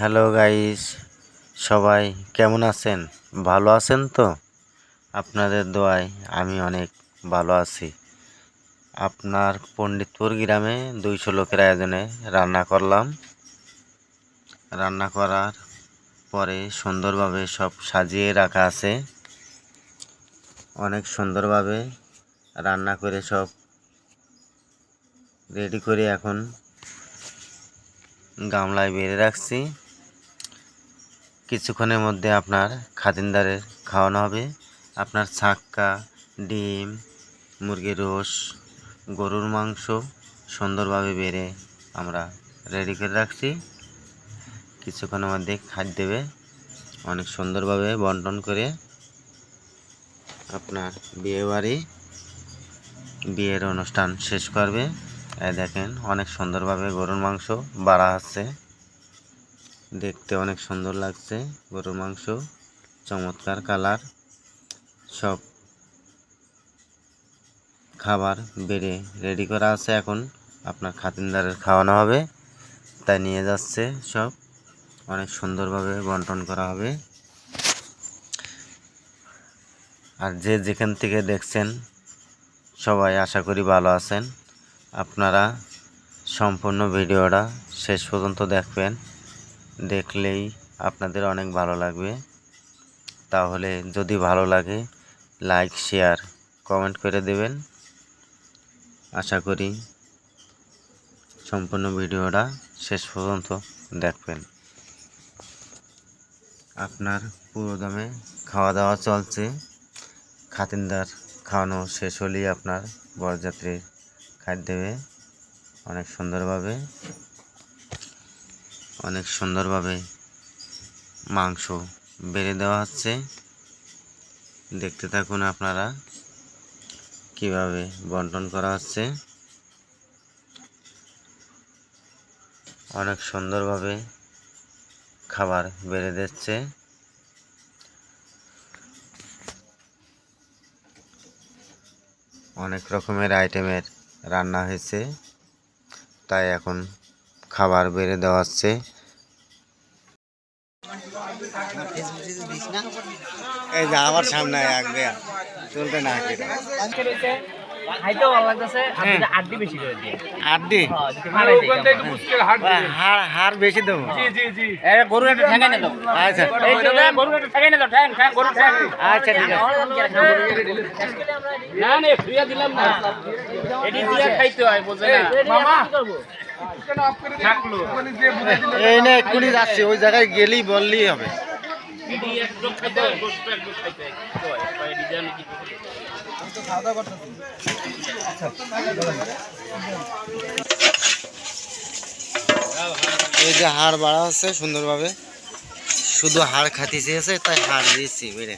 Hello guys, সবাই কেমন আছেন? ভালো আছেন তো? আপনাদের দোয়ায় আমি অনেক ভালো আছি। আপনার পণ্ডিতপুর গ্রামে দুইশো লোকের আয়োজনে রান্না করলাম। রান্না করার পরে সুন্দরভাবে সব সাজিয়ে রাখা আছে। অনেক সুন্দরভাবে রান্না করে সব রেডি করে এখন গামলায় বেড়ে রাখছি। কিছুক্ষণের মধ্যে আপনার খাতিনদারের খাওয়ানো হবে। আপনার ছাক্কা, ডিম, মুরগির রোস গরুর মাংস সুন্দরভাবে বেড়ে আমরা রেডি করে রাখছি। কিছুক্ষণের মধ্যে খাদ্য দেবে। অনেক সুন্দরভাবে বন্টন করে আপনার বিয়ে বাড়ি, বিয়ের অনুষ্ঠান শেষ করবে। দেখেন, অনেক সুন্দরভাবে গরুর মাংস বাড়া আছে দেখতে অনেক সুন্দর লাগছে। গরুর মাংস, চমৎকার কালার। সব খাবার বেড়ে রেডি করা আছে এখন। আপনার খাতিনদারের খাওয়ানো হবে। তাই নিয়ে যাচ্ছে সব। অনেক সুন্দরভাবে বন্টন করা হবে। আর যে যেখান থেকে দেখছেন, সবাই আশা করি ভালো আছেন। আপনারা সম্পূর্ণ ভিডিওটা শেষ পর্যন্ত দেখবেন। দেখলেই আপনাদের অনেক ভালো লাগবে। তাহলে যদি ভালো লাগে লাইক শেয়ার কমেন্ট করে দেবেন। আশা করি সম্পূর্ণ ভিডিওটা শেষ পর্যন্ত দেখবেন। আপনার পুরো দামে খাওয়া দাওয়া চলছে। খাতিনদার খাওয়ানো শেষ হলেই আপনার বরযাত্রীর খাদ্য দেবে অনেক সুন্দরভাবে অনেক সুন্দরভাবে মাংস বেড়ে দেওয়া হচ্ছে। দেখতে থাকুন আপনারা কীভাবে বন্টন করা হচ্ছে। অনেক সুন্দরভাবে খাবার বেড়ে দিচ্ছে। অনেক রকমের আইটেমের রান্না হয়েছে। তাই এখন খাবার বেড়ে দেওয়া হচ্ছে এই যে আমার সামনে চলতে না বেশি হ্যাঁ। হাড় হাড় বেশি দেবো। আচ্ছা। আচ্ছা ঠিক আছে। না, এই না, এক্ষুনি যাচ্ছি, ওই জায়গায় গেলেই বললেই হবে? এই যে হাড় বাড়া হচ্ছে সুন্দরভাবে শুধু হাড় খাতি চেয়েছে তাই হাড় দিয়েছি বেড়ে